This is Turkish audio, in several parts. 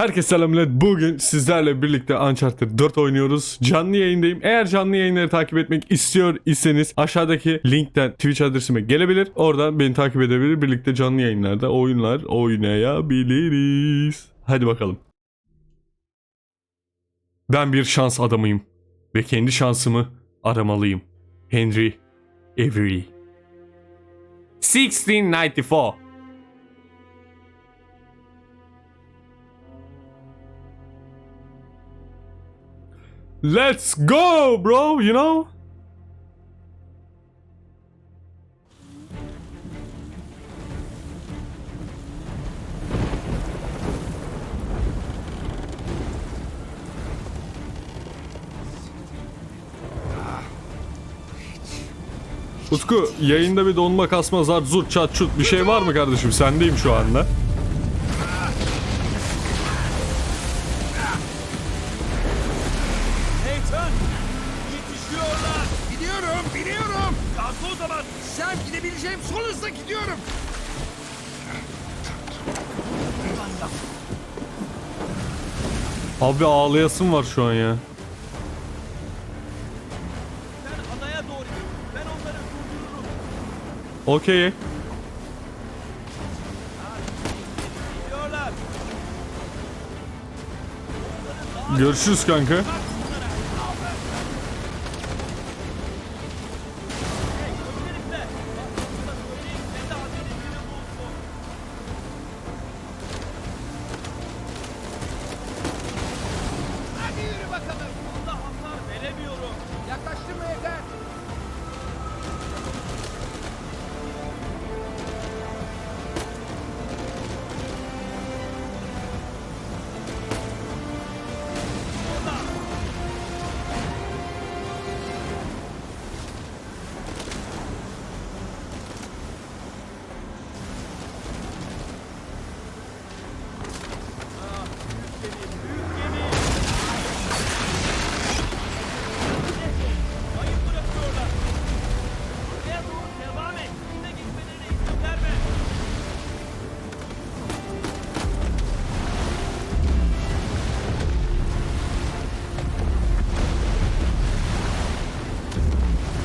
Herkese selam. Bugün sizlerle birlikte Uncharted 4 oynuyoruz. Canlı yayındayım. Eğer canlı yayınları takip etmek istiyor iseniz aşağıdaki linkten Twitch adresime gelebilir. Oradan beni takip edebilir. Birlikte canlı yayınlarda oyunlar oynayabiliriz. Hadi bakalım. Ben bir şans adamıyım ve kendi şansımı aramalıyım. Henry Avery 1694 Let's go, bro, you know? Utku yayında bir donma kasma zar zurt çat çut bir şey var mı kardeşim sendeyim şu anda. Abi ağlayasım var şu an ya. Sen adaya doğru git. Ben onları durdururum. Okey. Görüşürüz kanka.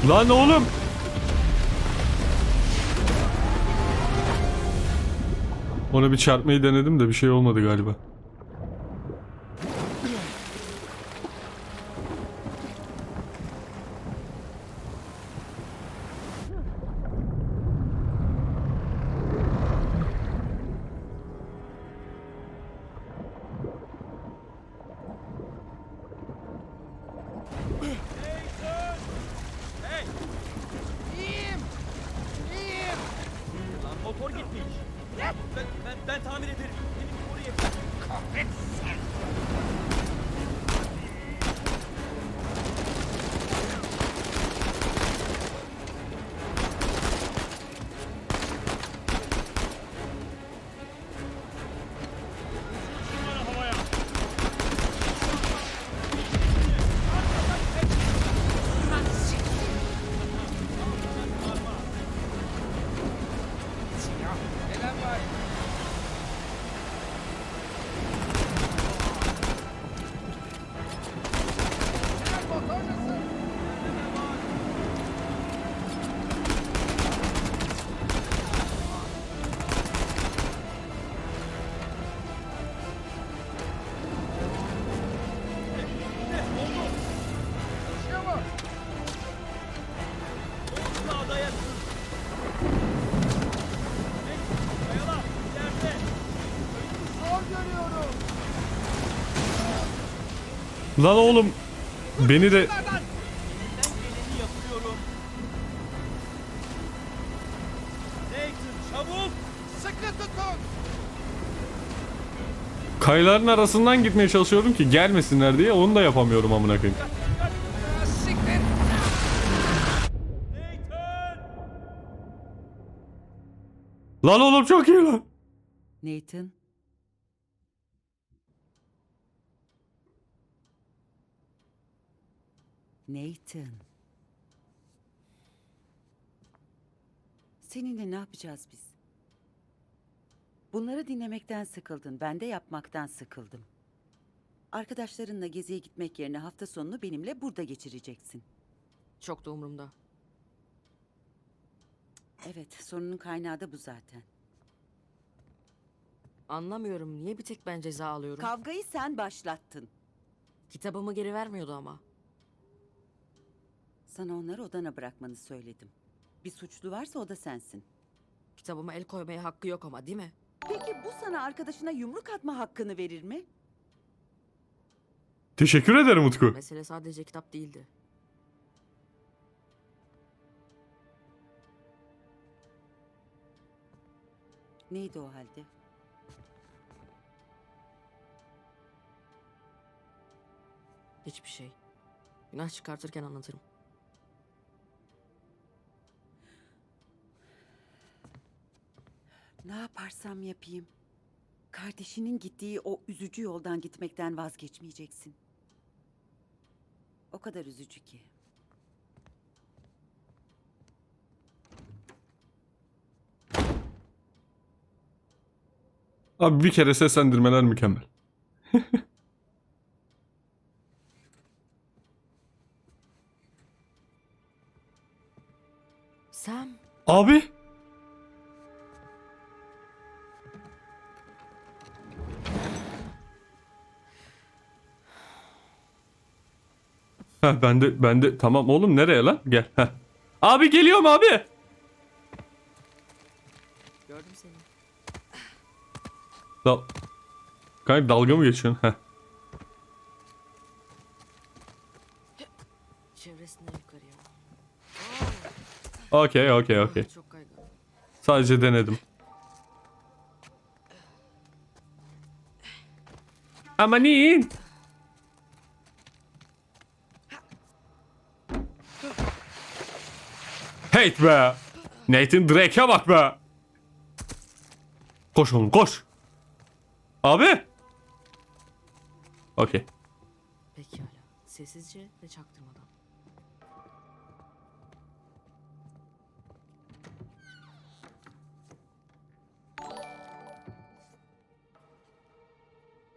Lan oğlum. Ona bir çarpmayı denedim de bir şey olmadı galiba. Ben, ben, ben tamir ederim. Beni koruyun. Kahretsin. Lan oğlum. Beni de kayaların arasından gitmeye çalışıyorum ki gelmesinler diye onu da yapamıyorum amına koyayım. Lan oğlum çok iyi lan. Nathan. Nathan. Seninle ne yapacağız biz? Bunları dinlemekten sıkıldın. Ben de yapmaktan sıkıldım. Arkadaşlarınla geziye gitmek yerine hafta sonunu benimle burada geçireceksin. Çok da umurumda. Evet, sorunun kaynağı da bu zaten. Anlamıyorum niye bir tek ben ceza alıyorum. Kavgayı sen başlattın. Kitabımı geri vermiyordu ama. Sana onları odana bırakmanı söyledim. Bir suçlu varsa o da sensin. Kitabıma el koymaya hakkı yok ama değil mi? Peki bu sana arkadaşına yumruk atma hakkını verir mi? Teşekkür ederim Utku. Mesele sadece kitap değildi. Neydi o halde? Hiçbir şey. Günah çıkartırken anlatırım. Ne yaparsam yapayım. Kardeşinin gittiği o üzücü yoldan gitmekten vazgeçmeyeceksin. O kadar üzücü ki. Abi bir kere seslendirmeler mükemmel. Sam, Abi. Ben de ben de tamam oğlum nereye lan? Gel. Heh. Abi geliyorum abi. gördüm seni. Dal Kanka dalga mı geçiyorsun? Heh. Yukarıya. Okey okey okey. Çok kaygan. Sadece denedim. Amanin. Hate be. Nathan Drake'e bak be. Koş oğlum koş. Abi. Okey. Pekala. Sessizce ve çaktırmadan.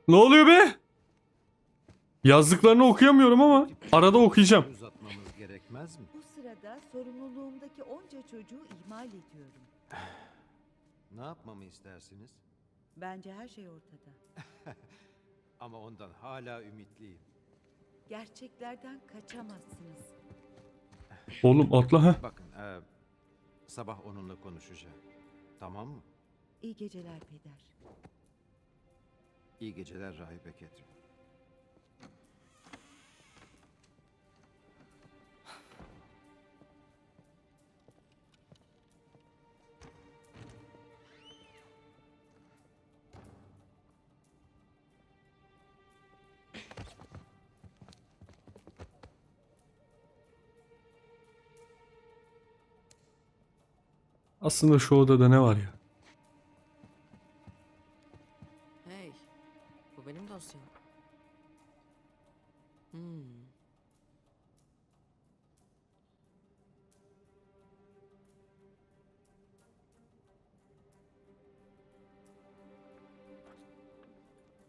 Ne oluyor be? Yazdıklarını okuyamıyorum ama arada okuyacağım. Sırada sorumluluğumdaki onca çocuğu ihmal ediyorum. Ne yapmamı istersiniz? Bence her şey ortada. Ama ondan hala ümitliyim. Gerçeklerden kaçamazsınız. Oğlum atla ha. Bakın, eee, sabah onunla konuşacağım. Tamam mı? İyi geceler peder. İyi geceler Rahibe Ketrin. Aslında şu odada ne var ya? Hey, bu benim dosyam. Hmm.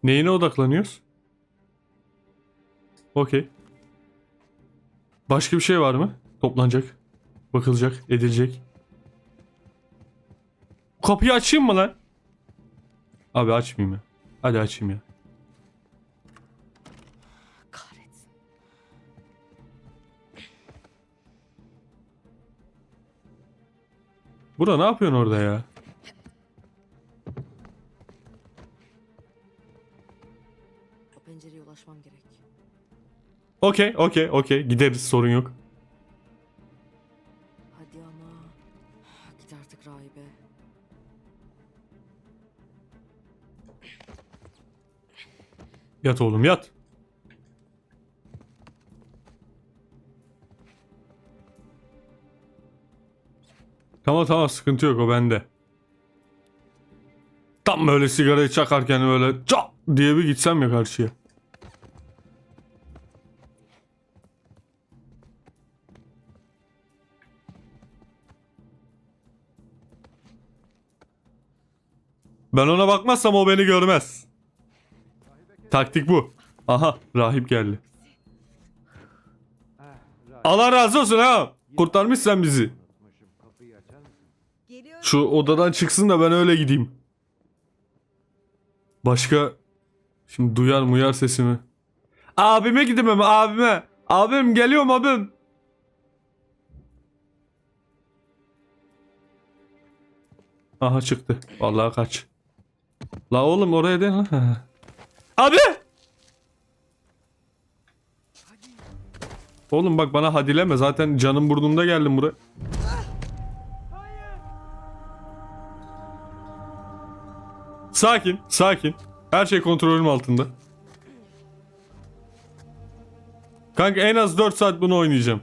Neyine odaklanıyoruz? Okey. Başka bir şey var mı? Toplanacak, bakılacak, edilecek. Kapıyı açayım mı lan? Abi açmayayım ya. Hadi açayım ya. Kahretsin. Bura ne yapıyorsun orada ya? O pencereye ulaşmam gerek. Okey, okey, okey. Gideriz sorun yok. Yat oğlum yat. Tamam tamam sıkıntı yok o bende. Tam böyle sigarayı çakarken böyle çat diye bir gitsem ya karşıya. Ben ona bakmazsam o beni görmez. Taktik bu. Aha rahip geldi. Allah razı olsun ha. Kurtarmış sen bizi. Şu odadan çıksın da ben öyle gideyim. Başka şimdi duyar muyar sesimi. Abime gidemem abime. Abim geliyorum abim. Aha çıktı. Vallahi kaç. La oğlum oraya değil. Abi! Oğlum bak bana hadileme zaten canım burnumda geldim buraya. Sakin, sakin. Her şey kontrolüm altında. Kanka en az 4 saat bunu oynayacağım.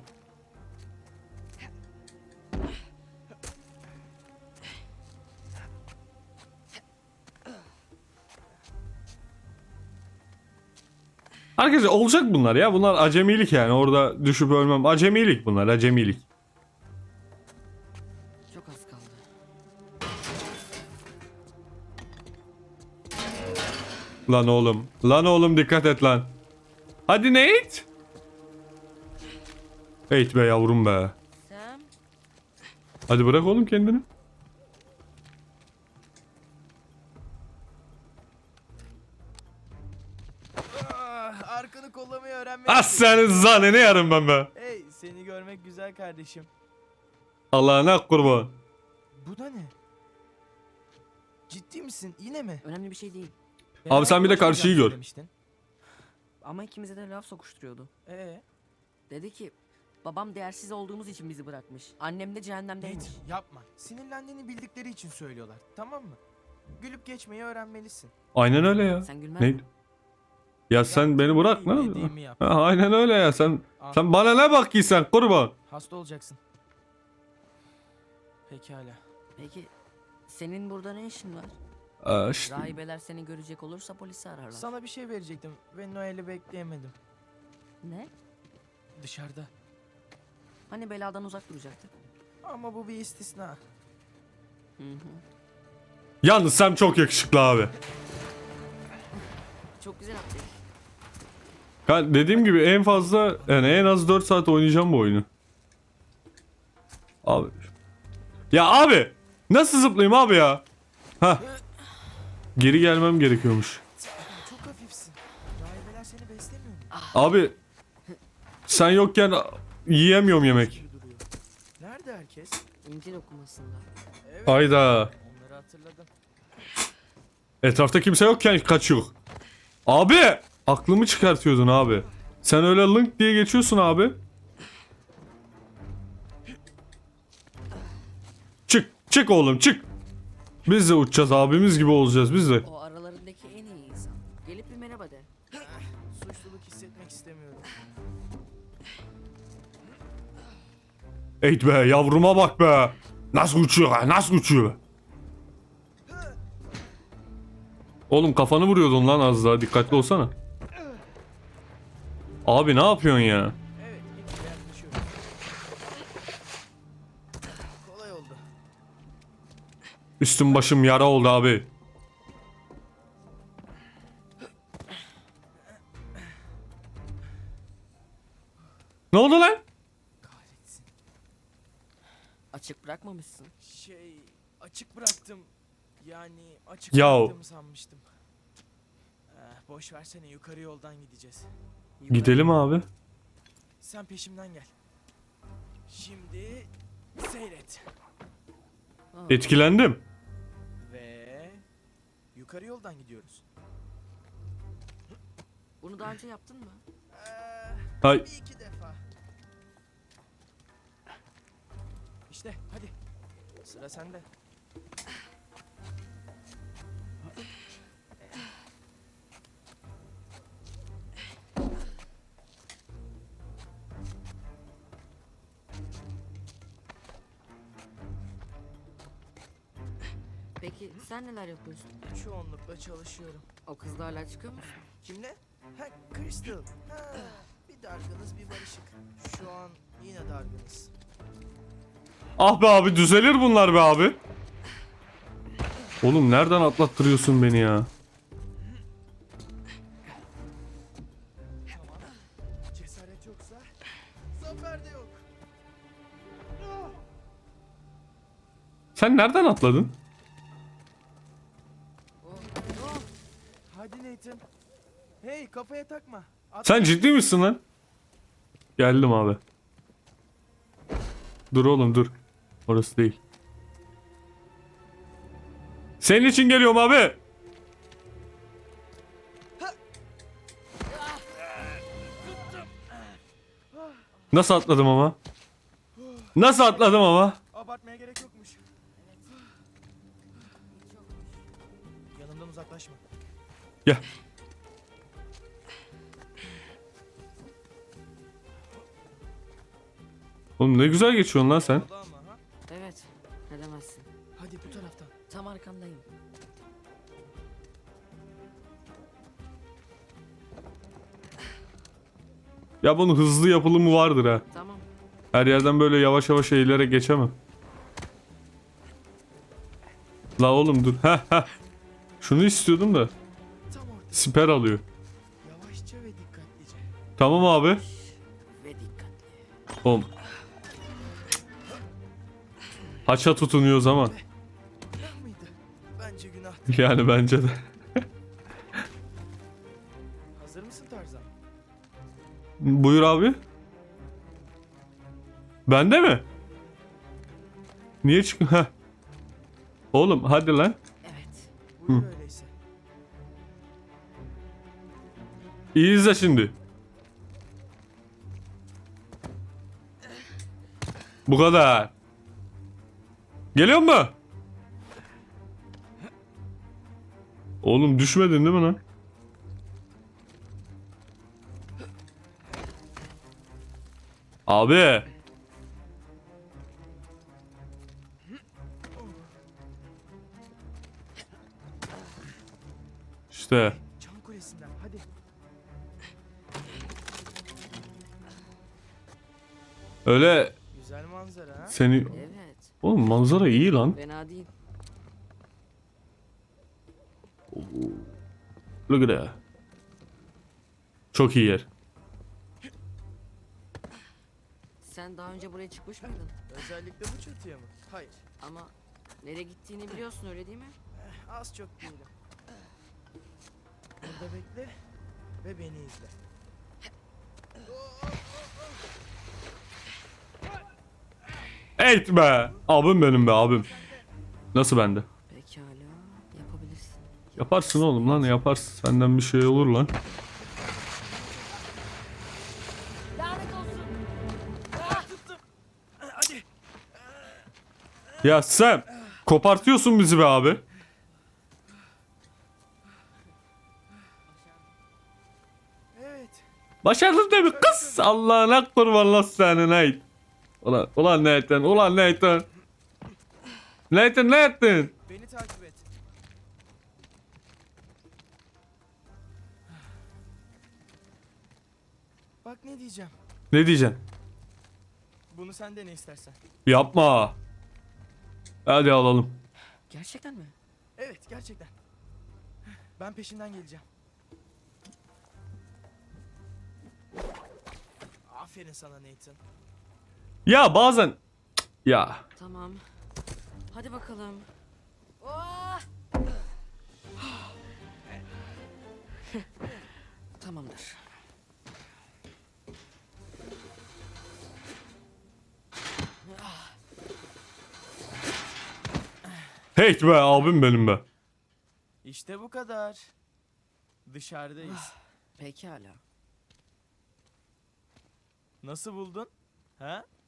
Arkadaşlar olacak bunlar ya. Bunlar acemilik yani. Orada düşüp ölmem. Acemilik bunlar. Acemilik. Çok az kaldı. Lan oğlum. Lan oğlum dikkat et lan. Hadi Nate. Eğit be yavrum be. Hadi bırak oğlum kendini. Senin zanne ne yarım ben be. Hey seni görmek güzel kardeşim. Allah'ına kurban. Bu da ne? Ciddi misin? Yine mi? Önemli bir şey değil. Abi sen bir de karşıyı gör. söylemiştin. Ama ikimize de laf sokuşturuyordu. Ee, Dedi ki babam değersiz olduğumuz için bizi bırakmış. Annem de cehennemdeymiş. Nate yapma. Sinirlendiğini bildikleri için söylüyorlar. Tamam mı? Gülüp geçmeyi öğrenmelisin. Aynen öyle ya. Sen gülmez Ne? mi? Ya sen beni bırak ne Dediğimi yapıyorsun? yap. Ha, aynen öyle ya sen sen bana ne bak ki sen kurban. Hasta olacaksın. Pekala. Peki senin burada ne işin var? İşte. Rahibeler seni görecek olursa polisi ararlar. Sana bir şey verecektim ve Noel'i bekleyemedim. Ne? Dışarıda. Hani beladan uzak duracaktık? Ama bu bir istisna. Hı hı. Yalnız sen çok yakışıklı abi. Çok güzel attık. Ya dediğim gibi en fazla yani en az 4 saat oynayacağım bu oyunu. Abi. Ya abi nasıl zıplayayım abi ya? Ha. Geri gelmem gerekiyormuş. Çok hafifsin. Rahibeler seni beslemiyor mu? Abi sen yokken yiyemiyorum yemek. Nerede herkes? İncil okumasında. Evet. Hayda. Onları hatırladım. Etrafta kimse yokken kaçıyor. Abi! Aklımı çıkartıyordun abi. Sen öyle link diye geçiyorsun abi. Çık, çık oğlum çık. Biz de uçacağız abimiz gibi olacağız biz de. O aralarındaki en iyi insan. Gelip bir merhaba de. Suçluluk hissetmek istemiyorum. Eğit be yavruma bak be. Nasıl uçuyor ha nasıl uçuyor be. Oğlum kafanı vuruyordun lan az daha dikkatli olsana. Abi ne yapıyorsun ya? Evet. Kolay oldu. Üstüm başım yara oldu abi. Ne oldu lan? Kahretsin. Açık bırakmamışsın. Şey, açık bıraktım. Yani açık Yahu. bıraktığımı sanmıştım. Eh, boş versene yukarı yoldan gideceğiz. Gidelim abi. Sen peşimden gel. Şimdi seyret. Etkilendim. Ve yukarı yoldan gidiyoruz. Bunu daha önce yaptın mı? Hay. bir iki defa. İşte hadi. Sıra sende. Sen neler yapıyorsun? Çoğunlukla çalışıyorum. O kızla hala çıkıyor musun? Kimle? Ha Crystal. Ha, bir dargınız bir barışık. Şu an yine dargınız. Ah be abi düzelir bunlar be abi. Oğlum nereden atlattırıyorsun beni ya? Cesaret yoksa zafer de yok. Sen nereden atladın? Hadi Nathan. Hey kafaya takma. At Sen ciddi misin lan? Geldim abi. Dur oğlum dur. Orası değil. Senin için geliyorum abi. Nasıl atladım ama? Nasıl atladım ama? Abartmaya gerek yokmuş. Yanımdan uzaklaşma. Gel. Oğlum ne güzel geçiyorsun lan sen. Ha. Evet. Ne demezsin. Hadi bu taraftan. Tam arkandayım. Ya bunun hızlı yapılımı vardır ha. Tamam. Her yerden böyle yavaş yavaş eğilerek geçemem. La oğlum dur. Heh heh. Şunu istiyordum da. Siper alıyor. Yavaşça ve dikkatlice. Tamam abi. Ve dikkatli. Oğlum. Haça tutunuyoruz ama. Günah mıydı? Bence. Yani bence de. Hazır mısın Tarzan? Buyur abi. Bende mi? Niye çık? Heh. Oğlum hadi lan. Evet. Buyur öyleyse. İyi izle şimdi. Bu kadar. Geliyor mu? Oğlum düşmedin değil mi lan? Abi. İşte. Öyle Güzel manzara ha. seni... Evet. Oğlum manzara iyi lan. Fena değil. Look at that. Çok iyi yer. Sen daha önce buraya çıkmış mıydın? Özellikle bu çatıya mı? Hayır. Ama nereye gittiğini biliyorsun öyle değil mi? Az çok değilim. Burada bekle ve beni izle. Evet be. Abim benim be abim. Nasıl bende? Pekala. Yapabilirsin. Yaparsın oğlum lan yaparsın. Senden bir şey olur lan. Olsun. Hadi. Ya sen kopartıyorsun bizi be abi. Evet. Başardın değil mi kız? Allah'ına kurban lan senin ait. Ulan, ulan Nathan, ulan Nathan. Nathan ne ettin? Beni takip et. Bak ne diyeceğim. Ne diyeceksin? Bunu sen de ne istersen. Yapma. Hadi alalım. Gerçekten mi? Evet gerçekten. Ben peşinden geleceğim. Aferin sana Nathan. Ya bazen... Ya. Tamam. Hadi bakalım. Oh! Tamamdır. Hey be abim benim be. İşte bu kadar. Dışarıdayız. Pekala. Nasıl buldun? Ha?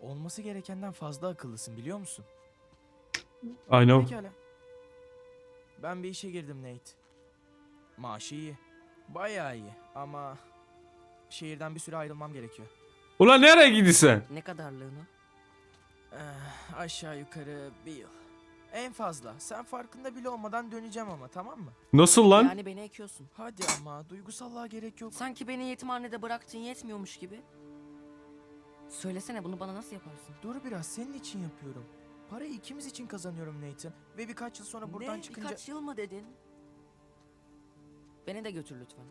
Olması gerekenden fazla akıllısın biliyor musun? I know. Pekala. Ben bir işe girdim Nate. Maaşı iyi. Bayağı iyi ama şehirden bir süre ayrılmam gerekiyor. Ulan nereye gidiyorsun? Ne kadarlığını? Eh, aşağı yukarı bir yıl. En fazla. Sen farkında bile olmadan döneceğim ama tamam mı? Nasıl lan? Yani beni ekiyorsun. Hadi ama duygusallığa gerek yok. Sanki beni yetimhanede bıraktın yetmiyormuş gibi. Söylesene bunu bana nasıl yaparsın? Dur biraz senin için yapıyorum. Parayı ikimiz için kazanıyorum Nathan. Ve birkaç yıl sonra buradan ne? çıkınca... Birkaç yıl mı dedin? Beni de götür lütfen.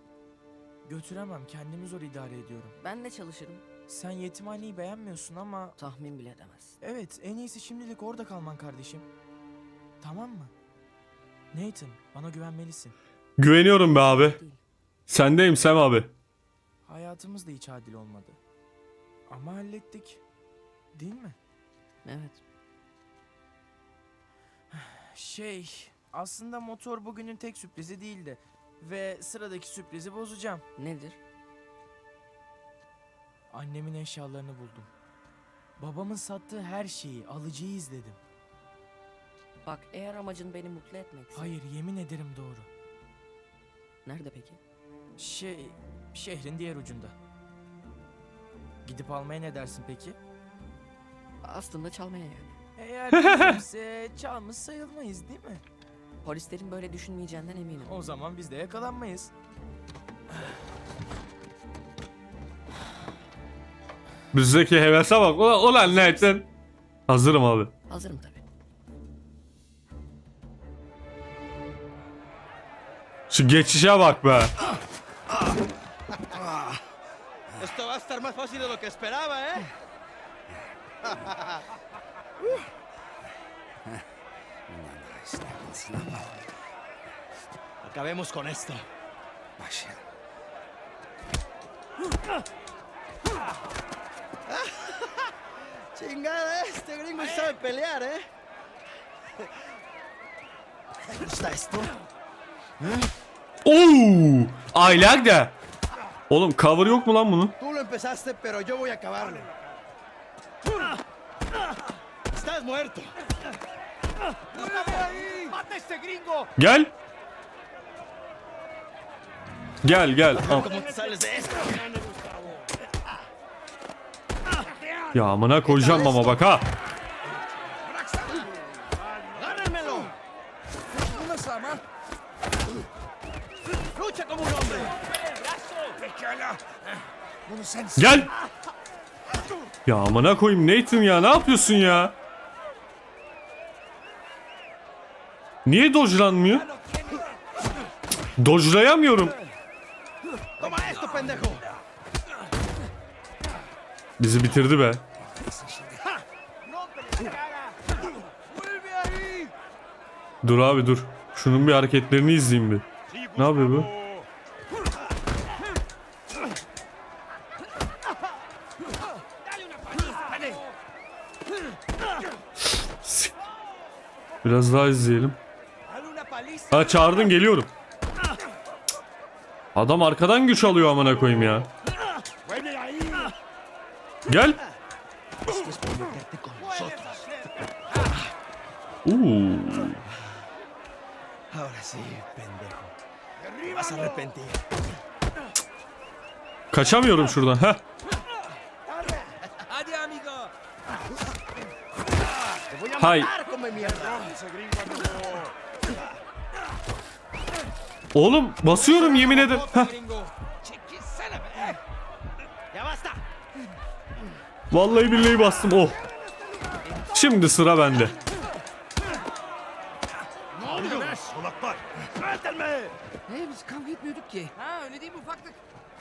Götüremem kendimi zor idare ediyorum. Ben de çalışırım. Sen yetimhaneyi beğenmiyorsun ama... Tahmin bile edemezsin. Evet en iyisi şimdilik orada kalman kardeşim. Tamam mı? Nathan bana güvenmelisin. Güveniyorum be abi. Değil. Sendeyim Sem abi. Hayatımız da hiç adil olmadı. Ama hallettik. Değil mi? Evet. Şey, aslında motor bugünün tek sürprizi değildi. Ve sıradaki sürprizi bozacağım. Nedir? Annemin eşyalarını buldum. Babamın sattığı her şeyi, alıcıyı izledim. Bak eğer amacın beni mutlu etmekse. Hayır, yemin ederim doğru. Nerede peki? Şey, şehrin diğer ucunda. Gidip almaya ne dersin peki? Aslında çalmaya yani. Eğer bizimse çalmış sayılmayız değil mi? Polislerin böyle düşünmeyeceğinden eminim. O zaman biz de yakalanmayız. Bizdeki hevese bak. Ulan, ulan Nathan. Hazırım abi. Hazırım tabii. Şu geçişe bak be. Esto va a estar más fácil de lo que esperaba, ¿eh? Acabemos con esto. Chingada, este gringo sabe pelear, ¿eh? ¿Te gusta esto? Oo! I like that. Oğlum cover yok mu lan bunun? Tú lo empezaste, pero yo voy a acabarlo. Estás muerto. ¡Mata este gringo! Gel. Gel gel. Al. ¿Cómo te sales de esto? Ya amına koyacağım ama bak ha. Gel. Ya amına koyayım Nathan ya ne yapıyorsun ya? Niye dojlanmıyor? Dojlayamıyorum. Bizi bitirdi be. Dur abi dur. Şunun bir hareketlerini izleyeyim bir. Ne yapıyor bu? Biraz daha izleyelim. Ha çağırdın geliyorum. Adam arkadan güç alıyor amına koyayım ya. Gel. Esto es por meterte con nosotros. Oo. Ahora sí, pendejo. Te vas a arrepentir. Kaçamıyorum şuradan. Heh. ¡Adiós, amigo! ¡Te voy a Hay. Oğlum basıyorum yemin ederim. Basta! Vallahi billahi bastım. Oh. Şimdi sıra bende. ¡Suéltenme! Hey biz kavga etmiyorduk ki. Ha öyle değil mi ufaklık?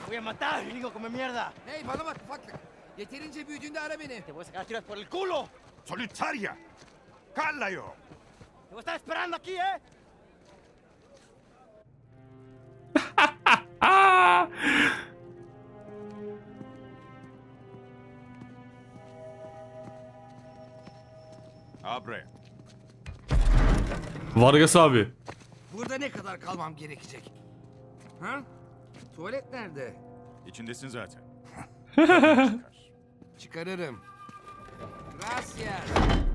¡Voy a matar, gringo, come mierda! Hey bana bak ufaklık. Yeterince büyüdüğünde ara beni. ¡Te voy a sacar tiras por el culo! Solitaria! ¡Callaio! ¡Te voy a estar esperando aquí, eh! Abre. Vargas abi. Burada ne kadar kalmam gerekecek? Ha? Tuvalet nerede? İçindesin zaten. Çıkarırım. Gracias.